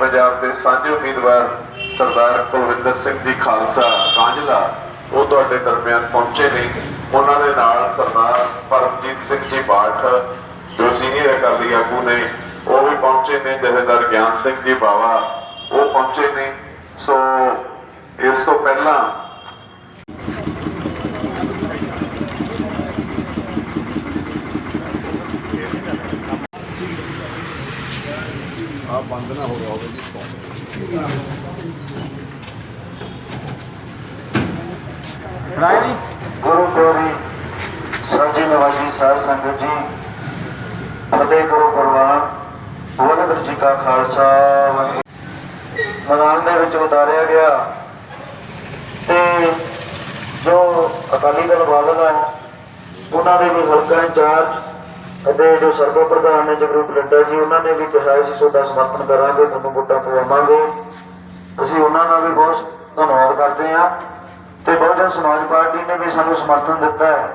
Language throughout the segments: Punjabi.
ਪੰਜਾਬ ਦੇ ਸਾਂਝੇ ਉਮੀਦਵਾਰ ਸਰਦਾਰ ਕੁਲਵਿੰਦਰ ਸਿੰਘ ਜੀ ਖਾਲਸਾ ਕਾਂਝਲਾ ਉਹ ਤੁਹਾਡੇ ਦਰਮਿਆਨ ਪਹੁੰਚੇ ਨੇ। ਉਹਨਾਂ ਦੇ ਨਾਲ ਸਰਦਾਰ ਪਰਮਜੀਤ ਸਿੰਘ ਜੀ ਬਾਠ, ਜੋ ਸੀਨੀਅਰ ਅਕਾਲੀ ਆਗੂ ਨੇ, ਉਹ ਵੀ ਪਹੁੰਚੇ ਨੇ, ਜਥੇਦਾਰ ਗਿਆਨ ਸਿੰਘ ਜੀ ਬਾਵਾ, ਉਹ ਪਹੁੰਚੇ ਨੇ। ਸੋ, ਇਸ ਤੋਂ ਪਹਿਲਾਂ ਰਾਏ ਜੀ ਗੁਰੂ ਪਿਆਰੀ ਸਾਜੀ ਨਵਾਜੀ ਸਾਧ ਸੰਗਤ ਜੀ। ਫਤਿਹ ਕਰੋ ਪ੍ਰਵਾਨ ਵਾਹਿਗੁਰੂ ਜੀ ਕਾ ਖਾਲਸਾ ਮੈਦਾਨ ਦੇ ਵਿੱਚ ਉਤਾਰਿਆ ਗਿਆ। ਤੇ ਜੋ ਅਕਾਲੀ ਦਲ ਬਾਦਲ ਹੈ ਉਹਨਾਂ ਦੇ ਵੀ ਹਲਕਾ ਇੰਚਾਰਜ ਅਤੇ ਜੋ ਸਰਬੋ ਪ੍ਰਧਾਨ ਨੇ ਜਗਰੂਪ ਲੱਡਾ ਜੀ, ਉਹਨਾਂ ਨੇ ਵੀ ਕਿਹਾ ਸੀ, ਤੁਹਾਡਾ ਸਮਰਥਨ ਕਰਾਂਗੇ, ਤੁਹਾਨੂੰ ਵੋਟਾਂ ਪਵਾਵਾਂਗੇ। ਅਸੀਂ ਉਹਨਾਂ ਦਾ ਵੀ ਬਹੁਤ ਧੰਨਵਾਦ ਕਰਦੇ ਹਾਂ ਤੇ ਬਹੁਜਨ ਸਮਾਜ ਪਾਰਟੀ ਨੇ ਵੀ ਸਾਨੂੰ ਸਮਰਥਨ ਦਿੱਤਾ ਹੈ।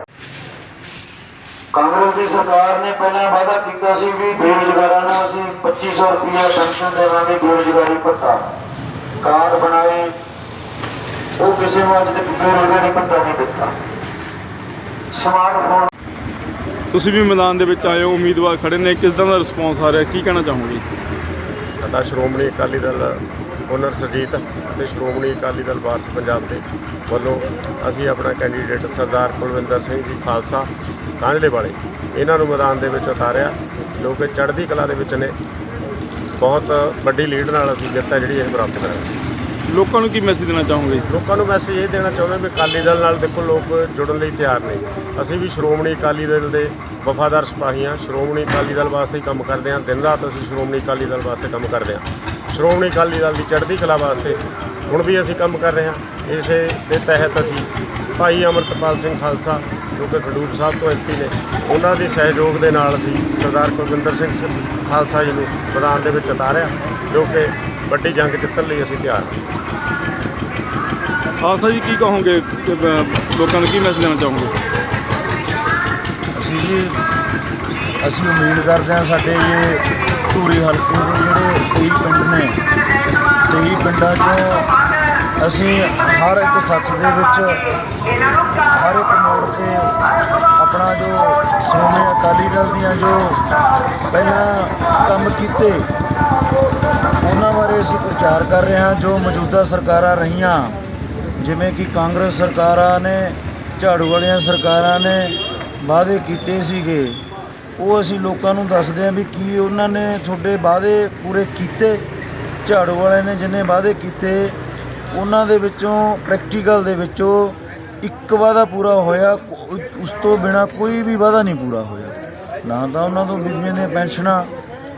ਕਾਂਗਰਸ ਦੀ ਸਰਕਾਰ ਨੇ ਪਹਿਲਾਂ ਵਾਅਦਾ ਕੀਤਾ ਸੀ ਵੀ ਬੇਰੁਜ਼ਗਾਰਾਂ ਨੂੰ ਅਸੀਂ 2500 ਰੁਪਏ ਪੈਨਸ਼ਨ ਦੇਵਾਂਗੇ, ਬੇਰੁਜ਼ਗਾਰੀ ਭੱਤਾ। ਕਾਰਡ ਬਣਾਏ, ਉਹ ਕਿਸੇ ਨੂੰ ਅੱਜ ਤੱਕ ਬੇਰੁਜ਼ਗਾਰੀ ਭੱਤਾ ਨਹੀਂ ਦਿੱਤਾ। ਸਮਾਰਟ ਫੋਨ ਤੁਸੀਂ ਵੀ ਮੈਦਾਨ ਦੇ ਵਿੱਚ ਆਏ ਹੋ, ਉਮੀਦਵਾਰ ਖੜੇ ਨੇ ਕਿਸ ਤਰ੍ਹਾਂ ਦਾ ਰਿਸਪੌਂਸ ਆ ਰਿਹਾ? ਕੀ ਕਹਿਣਾ ਚਾਹੋਗੇ? ਸਾਡਾ ਸ਼੍ਰੋਮਣੀ ਅਕਾਲੀ ਦਲ ਓਨਰ ਸਰਜੀਤ ਅਤੇ ਸ਼੍ਰੋਮਣੀ ਅਕਾਲੀ ਦਲ ਵਾਰਸ ਪੰਜਾਬ ਦੇ ਵੱਲੋਂ ਅਸੀਂ ਆਪਣਾ ਕੈਂਡੀਡੇਟ ਸਰਦਾਰ ਕੁਲਵਿੰਦਰ ਸਿੰਘ ਜੀ ਖਾਲਸਾ ਕਾਂਝਲੇ ਵਾਲੇ ਇਹਨਾਂ ਨੂੰ ਮੈਦਾਨ ਦੇ ਵਿੱਚ ਉਤਾਰਿਆ। ਜੋ ਕਿ ਚੜ੍ਹਦੀ ਕਲਾ ਦੇ ਵਿੱਚ ਨੇ। ਬਹੁਤ ਵੱਡੀ ਲੀਡ ਨਾਲ ਅਸੀਂ ਜਿੱਤ ਹੈ ਜਿਹੜੀ ਇਹ ਪ੍ਰਾਪਤ ਕਰਾਂਗੇ। ਲੋਕਾਂ ਨੂੰ ਕੀ ਮੈਸੇਜ ਦੇਣਾ ਚਾਹੋਗੇ? ਲੋਕਾਂ ਨੂੰ ਮੈਸੇਜ ਇਹ ਦੇਣਾ ਚਾਹੁੰਦੇ ਵੀ ਅਕਾਲੀ ਦਲ ਨਾਲ ਦੇਖੋ ਲੋਕ ਜੁੜਨ ਲਈ ਤਿਆਰ ਨੇ। ਅਸੀਂ ਵੀ ਸ਼੍ਰੋਮਣੀ ਅਕਾਲੀ ਦਲ ਦੇ ਵਫਾਦਾਰ ਸਿਪਾਹੀ ਹਾਂ। ਸ਼੍ਰੋਮਣੀ ਅਕਾਲੀ ਦਲ ਵਾਸਤੇ ਹੀ ਕੰਮ ਕਰਦੇ ਹਾਂ। ਦਿਨ ਰਾਤ ਅਸੀਂ ਸ਼੍ਰੋਮਣੀ ਅਕਾਲੀ ਦਲ ਵਾਸਤੇ ਕੰਮ ਕਰਦੇ ਹਾਂ। ਸ਼੍ਰੋਮਣੀ ਅਕਾਲੀ ਦਲ ਦੀ ਚੜ੍ਹਦੀ ਕਲਾ ਵਾਸਤੇ ਹੁਣ ਵੀ ਅਸੀਂ ਕੰਮ ਕਰ ਰਹੇ ਹਾਂ। ਇਸੇ ਦੇ ਤਹਿਤ ਅਸੀਂ ਭਾਈ ਅਮਰਤਪਾਲ ਸਿੰਘ ਖਾਲਸਾ, ਜੋ ਕਿ ਖਡੂਰ ਸਾਹਿਬ ਤੋਂ ਐਮਪੀ ਨੇ, ਉਹਨਾਂ ਦੇ ਸਹਿਯੋਗ ਦੇ ਨਾਲ ਅਸੀਂ ਸਰਦਾਰ ਕੁਲਵਿੰਦਰ ਸਿੰਘ ਖਾਲਸਾ ਜੀ ਨੂੰ ਮੈਦਾਨ ਦੇ ਵਿੱਚ ਉਤਾਰਿਆ, ਜੋ ਕਿ ਵੱਡੀ ਜੰਗ ਜਿੱਤਣ ਲਈ ਅਸੀਂ ਤਿਆਰ ਹਾਂ। ਖਾਲਸਾ ਜੀ ਕੀ ਕਹੋਗੇ? ਕਿ, ਲੋਕਾਂ ਨੂੰ ਕੀ ਮੈਸੇਜ ਦੇਣਾ ਚਾਹੋਗੇ? ਅਸੀਂ ਜੀ ਅਸੀਂ ਉਮੀਦ ਕਰਦੇ ਹਾਂ ਸਾਡੇ ਇਹ ਧੂਰੀ ਹਲਕੇ ਦੇ ਜਿਹੜੇ 23 ਪਿੰਡ ਨੇ 23 ਪਿੰਡਾਂ 'ਚੋਂ ਅਸੀਂ ਹਰ ਇੱਕ ਸੱਥ ਦੇ ਵਿੱਚ ਹਰ ਇੱਕ ਮੋੜ ਤੇ ਆਪਣਾ ਜੋ ਸ਼੍ਰੋਮਣੀ ਅਕਾਲੀ ਦਲ ਦੀਆਂ ਜੋ ਪਹਿਲਾਂ ਕੰਮ ਕੀਤੇ ਉਹਨਾਂ ਅਸੀਂ ਪ੍ਰਚਾਰ ਕਰ ਰਹੇ ਹਾਂ ਜੋ ਮੌਜੂਦਾ ਸਰਕਾਰਾਂ ਰਹੀਆਂ, ਜਿਵੇਂ ਕਿ ਕਾਂਗਰਸ ਸਰਕਾਰਾਂ ਨੇ, ਝਾੜੂ ਵਾਲੀਆਂ ਸਰਕਾਰਾਂ ਨੇ ਵਾਅਦੇ ਕੀਤੇ ਸੀਗੇ। ਉਹ ਅਸੀਂ ਲੋਕਾਂ ਨੂੰ ਦੱਸਦੇ ਹਾਂ ਵੀ ਕੀ ਉਹਨਾਂ ਨੇ ਤੁਹਾਡੇ ਵਾਅਦੇ ਪੂਰੇ ਕੀਤੇ, ਝਾੜੂ ਵਾਲਿਆਂ ਨੇ ਜਿੰਨੇ ਵਾਅਦੇ ਕੀਤੇ, ਉਹਨਾਂ ਦੇ ਵਿੱਚੋਂ ਪ੍ਰੈਕਟੀਕਲ ਦੇ ਵਿੱਚੋਂ ਇੱਕ ਵਾਅਦਾ ਪੂਰਾ ਹੋਇਆ ਉਸ ਤੋਂ ਬਿਨਾ ਕੋਈ ਵੀ ਵਾਅਦਾ ਨਹੀਂ ਪੂਰਾ ਹੋਇਆ। ਨਾ ਤਾਂ ਉਹਨਾਂ ਤੋਂ ਬੀਬੀਆਂ ਦੀਆਂ ਪੈਨਸ਼ਨਾਂ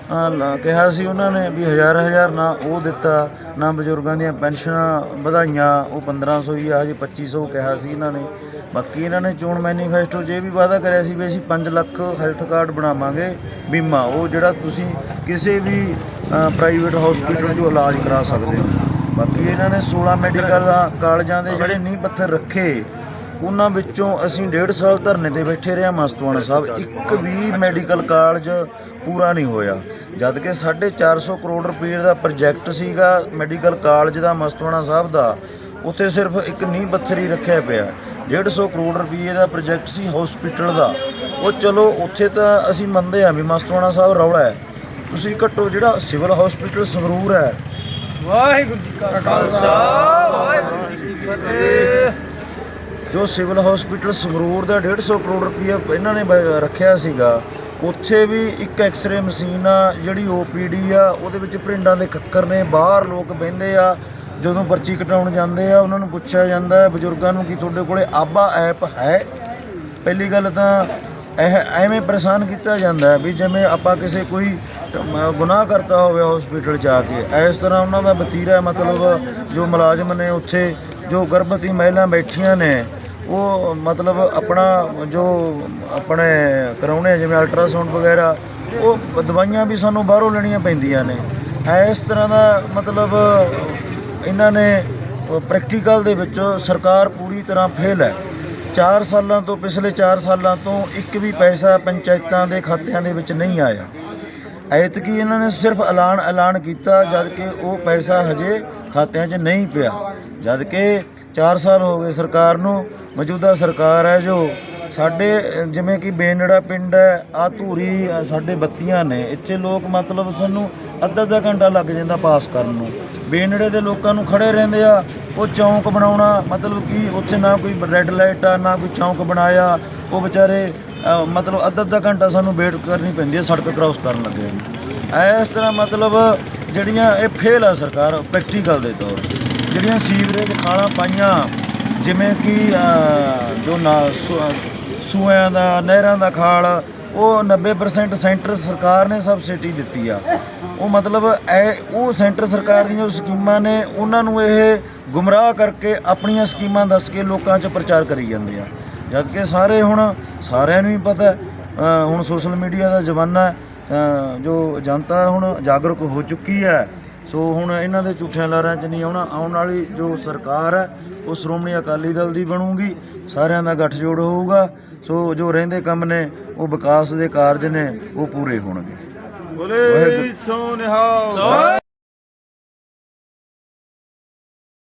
ਕਿਹਾ ਸੀ ਉਹਨਾਂ ਨੇ ਵੀ ਹਜ਼ਾਰ ਹਜ਼ਾਰ ਨਾ ਉਹ ਦਿੱਤਾ, ਨਾ ਬਜ਼ੁਰਗਾਂ ਦੀਆਂ ਪੈਨਸ਼ਨਾਂ ਵਧਾਈਆਂ, ਉਹ 1500 ਹੀ ਆ, ਹਜੇ 2500 ਕਿਹਾ ਸੀ ਇਹਨਾਂ ਨੇ। ਬਾਕੀ ਇਹਨਾਂ ਨੇ ਚੋਣ ਮੈਨੀਫੈਸਟੋ 'ਚ ਇਹ ਵੀ ਵਾਅਦਾ ਕਰਿਆ ਸੀ ਵੀ ਅਸੀਂ 5 ਲੱਖ ਹੈਲਥ ਕਾਰਡ ਬਣਾਵਾਂਗੇ, ਬੀਮਾ, ਉਹ ਜਿਹੜਾ ਤੁਸੀਂ ਕਿਸੇ ਵੀ ਪ੍ਰਾਈਵੇਟ ਹਸਪੀਟਲ 'ਚੋਂ ਇਲਾਜ ਕਰਾ ਸਕਦੇ ਹੋ। ਬਾਕੀ ਇਹਨਾਂ ਨੇ 16 ਮੈਡੀਕਲ ਕਾਲਜਾਂ ਦੇ ਜਿਹੜੇ ਨੀਂਹ ਪੱਥਰ ਰੱਖੇ ਉਹਨਾਂ ਵਿੱਚੋਂ ਅਸੀਂ ਡੇਢ ਸਾਲ ਧਰਨੇ ਤੇ ਬੈਠੇ ਰਹੇ ਹਾਂ ਮਸਤਵਾਣਾ ਸਾਹਿਬ। ਇੱਕ ਵੀ ਮੈਡੀਕਲ ਕਾਲਜ ਪੂਰਾ ਨਹੀਂ ਹੋਇਆ। ਜਦ ਕਿ 450 ਕਰੋੜ ਰੁਪਏ ਦਾ ਪ੍ਰੋਜੈਕਟ ਸੀਗਾ ਮੈਡੀਕਲ ਕਾਲਜ ਦਾ ਮਸਤਵਾਣਾ ਸਾਹਿਬ ਦਾ। ਉੱਥੇ ਸਿਰਫ ਇੱਕ ਨੀਂਹ ਪੱਥਰ ਹੀ ਰੱਖਿਆ ਪਿਆ। 150 ਕਰੋੜ ਰੁਪਏ ਦਾ ਪ੍ਰੋਜੈਕਟ ਸੀ ਹਸਪੀਟਲ ਦਾ। ਉਹ ਚਲੋ, ਉੱਥੇ ਤਾਂ ਅਸੀਂ ਮੰਨਦੇ ਹਾਂ ਵੀ ਮਸਤਵਾਣਾ ਸਾਹਿਬ ਰੌਲਾ ਹੈ। ਤੁਸੀਂ ਘੱਟੋ ਜਿਹੜਾ ਸਿਵਲ ਹਸਪੀਟਲ ਸੰਗਰੂਰ ਹੈ। ਵਾਹਿਗੁਰੂ ਜੀ ਖਾਲਸਾ ਜੋ ਜੋ ਸਿਵਲ ਹਸਪੀਟਲ ਸੰਗਰੂਰ ਦਾ 150 ਕਰੋੜ ਰੁਪਏ ਇਹਨਾਂ ਨੇ ਬ- ਰੱਖਿਆ ਸੀਗਾ, ਉੱਥੇ ਵੀ ਇੱਕ ਐਕਸ-ਰੇ ਮਸ਼ੀਨ ਆ, ਜਿਹੜੀ ਓਪੀਡੀ ਆ, ਉਹਦੇ ਵਿੱਚ ਪ੍ਰਿੰਡਾਂ ਦੇ ਕੱਕਰ ਨੇ, ਬਾਹਰ ਲੋਕ ਬਹਿੰਦੇ ਆ, ਜਦੋਂ ਪਰਚੀ ਕਟਾਉਣ ਜਾਂਦੇ ਆ, ਉਹਨਾਂ ਨੂੰ ਪੁੱਛਿਆ ਜਾਂਦਾ ਹੈ, ਬਜ਼ੁਰਗਾਂ ਨੂੰ ਕਿ ਤੁਹਾਡੇ ਕੋਲੇ ਆਬਾ ਐਪ ਹੈ? ਪਹਿਲੀ ਗੱਲ ਤਾਂ ਇਹ ਐਵੇਂ ਪਰੇਸ਼ਾਨ ਕੀਤਾ ਜਾਂਦਾ ਹੈ ਵੀ ਜਿਵੇਂ ਆਪਾਂ ਕਿਸੇ ਕੋਈ ਗੁਨਾਹ ਕਰਤਾ ਹੋਵੇ ਹਸਪੀਟਲ ਜਾ ਕੇ, ਇਸ ਤਰ੍ਹਾਂ ਉਹਨਾਂ ਦਾ ਵਤੀਰਾ ਮਤਲਬ ਜੋ ਮੁਲਾਜ਼ਮ ਨੇ ਉੱਥੇ, ਜੋ ਗਰਭਵਤੀ ਮਹਿਲਾ ਬੈਠੀਆਂ ਨੇ ਉਹ ਮਤਲਬ ਆਪਣਾ ਜੋ ਆਪਣੇ ਕਰਾਉਣੇ ਜਿਵੇਂ ਅਲਟਰਾਸਾਊਂਡ ਵਗੈਰਾ, ਉਹ ਦਵਾਈਆਂ ਵੀ ਸਾਨੂੰ ਬਾਹਰੋਂ ਲੈਣੀਆਂ ਪੈਂਦੀਆਂ ਨੇ। ਇਸ ਤਰ੍ਹਾਂ ਦਾ ਮਤਲਬ ਇਹਨਾਂ ਨੇ ਪ੍ਰੈਕਟੀਕਲ ਦੇ ਵਿੱਚ ਸਰਕਾਰ ਪੂਰੀ ਤਰ੍ਹਾਂ ਫੇਲ ਹੈ। 4 ਸਾਲਾਂ ਤੋਂ, ਪਿਛਲੇ 4 ਸਾਲਾਂ ਤੋਂ ਇੱਕ ਵੀ ਪੈਸਾ ਪੰਚਾਇਤਾਂ ਦੇ ਖਾਤਿਆਂ ਦੇ ਵਿੱਚ ਨਹੀਂ ਆਇਆ। ਐਤਕੀ ਇਹਨਾਂ ਨੇ ਸਿਰਫ ਐਲਾਨ ਐਲਾਨ ਕੀਤਾ ਜਦ ਕਿ ਉਹ ਪੈਸਾ ਹਜੇ ਖਾਤਿਆਂ 'ਚ ਨਹੀਂ ਪਿਆ। ਜਦ ਕਿ 4 ਸਾਲ ਹੋ ਗਏ ਸਰਕਾਰ ਨੂੰ, ਮੌਜੂਦਾ ਸਰਕਾਰ ਹੈ ਜੋ ਸਾਡੇ, ਜਿਵੇਂ ਕਿ ਬੇਨੜਾ ਪਿੰਡ ਹੈ, ਆ ਧੂਰੀ ਸਾਡੇ ਬੱਤੀਆਂ ਨੇ, ਇੱਥੇ ਲੋਕ ਮਤਲਬ ਸਾਨੂੰ ਅੱਧਾ ਅੱਧਾ ਘੰਟਾ ਲੱਗ ਜਾਂਦਾ ਪਾਸ ਕਰਨ ਨੂੰ। ਬੇਨੜੇ ਦੇ ਲੋਕਾਂ ਨੂੰ ਖੜੇ ਰਹਿੰਦੇ ਆ, ਉਹ ਚੌਂਕ ਬਣਾਉਣਾ, ਮਤਲਬ ਕਿ ਉੱਥੇ ਨਾ ਕੋਈ ਰੈੱਡ ਲਾਈਟ ਆ, ਨਾ ਕੋਈ ਚੌਂਕ ਬਣਾਇਆ, ਉਹ ਵਿਚਾਰੇ ਮਤਲਬ ਅੱਧਾ ਅੱਧਾ ਘੰਟਾ ਸਾਨੂੰ ਵੇਟ ਕਰਨੀ ਪੈਂਦੀ ਹੈ ਸੜਕ ਕ੍ਰਾਸ ਕਰਨ ਲੱਗੇ ਇਸ ਤਰ੍ਹਾਂ ਮਤਲਬ ਜਿਹੜੀਆਂ ਇਹ ਫੇਲ ਆ ਸਰਕਾਰ ਪ੍ਰੈਕਟੀਕਲ ਦੇ ਤੌਰ ਤੇ। ਜਿਹੜੀਆਂ ਸੀਵਰੇਜ ਖਾਲਾਂ ਪਾਈਆਂ, ਜਿਵੇਂ ਕਿ ਜੋ ਨਾ, ਸੂ- ਦਾ, ਨਹਿਰਾਂ ਦਾ ਖਾਲ, ਉਹ 90% ਸੈਂਟਰ ਸਰਕਾਰ ਨੇ ਸਬਸਿਡੀ ਦਿੱਤੀ ਆ। ਉਹ ਮਤਲਬ ਇਹ ਉਹ ਸੈਂਟਰ ਸਰਕਾਰ ਦੀਆਂ ਜੋ ਸਕੀਮਾਂ ਨੇ, ਉਹਨਾਂ ਨੂੰ ਇਹ ਗੁੰਮਰਾਹ ਕਰਕੇ ਆਪਣੀਆਂ ਸਕੀਮਾਂ ਦੱਸ ਕੇ ਲੋਕਾਂ 'ਚ ਪ੍ਰਚਾਰ ਕਰੀ ਜਾਂਦੇ ਆ। ਜਦ ਕਿ ਸਾਰੇ ਹੁਣ, ਸਾਰਿਆਂ ਨੂੰ ਹੀ ਪਤਾ ਹੁਣ ਸੋਸ਼ਲ ਮੀਡੀਆ ਦਾ ਜ਼ਮਾਨਾ ਜੋ ਜਨਤਾ ਹੁਣ ਜਾਗਰੂਕ ਹੋ ਚੁੱਕੀ ਹੈ ਸੋ ਹੁਣ ਇਹਨਾਂ ਦੇ ਝੂਠਿਆਂ ਲਾਰਿਆਂ 'ਚ ਨਹੀਂ ਆਉਣਾ ਆਉਣ ਵਾਲੀ ਜੋ ਸਰਕਾਰ ਹੈ ਉਹ ਸ਼੍ਰੋਮਣੀ ਅਕਾਲੀ ਦਲ ਦੀ ਬਣੂਗੀ ਸਾਰਿਆਂ ਦਾ ਗੱਠਜੋੜ ਹੋਊਗਾ ਸੋ ਜੋ ਰਹਿੰਦੇ ਕੰਮ ਨੇ ਉਹ ਵਿਕਾਸ ਦੇ ਕਾਰਜ ਨੇ ਉਹ ਪੂਰੇ ਹੋਣਗੇ। ਬੋਲੇ ਸੋਨਿਹਾ